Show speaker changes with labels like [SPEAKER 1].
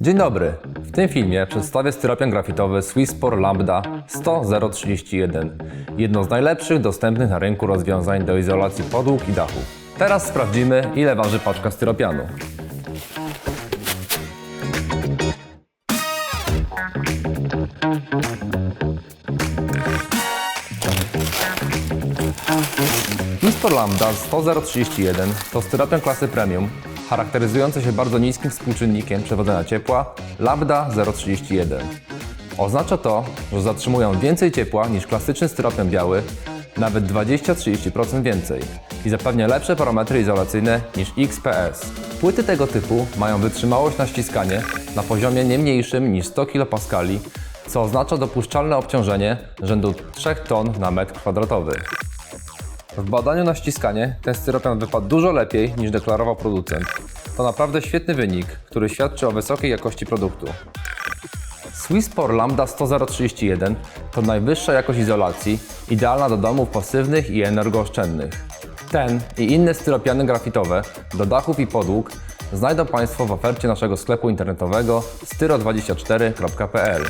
[SPEAKER 1] Dzień dobry. W tym filmie przedstawię styropian grafitowy Swisspor Lambda 10031. Jedno z najlepszych dostępnych na rynku rozwiązań do izolacji podłóg i dachu. Teraz sprawdzimy, ile waży paczka styropianu. Swisspor Lambda 10031 to styropian klasy premium, charakteryzujący się bardzo niskim współczynnikiem przewodzenia ciepła Lambda 031. Oznacza to, że zatrzymują więcej ciepła niż klasyczny styropian biały, nawet 20-30% więcej i zapewnia lepsze parametry izolacyjne niż XPS. Płyty tego typu mają wytrzymałość na ściskanie na poziomie nie mniejszym niż 100 kPa, co oznacza dopuszczalne obciążenie rzędu 3 ton na metr kwadratowy. W badaniu na ściskanie ten styropian wypadł dużo lepiej niż deklarował producent. To naprawdę świetny wynik, który świadczy o wysokiej jakości produktu. Swisspor Lambda 10031 to najwyższa jakość izolacji, idealna do domów pasywnych i energooszczędnych. Ten i inne styropiany grafitowe do dachów i podłóg znajdą Państwo w ofercie naszego sklepu internetowego styro24.pl.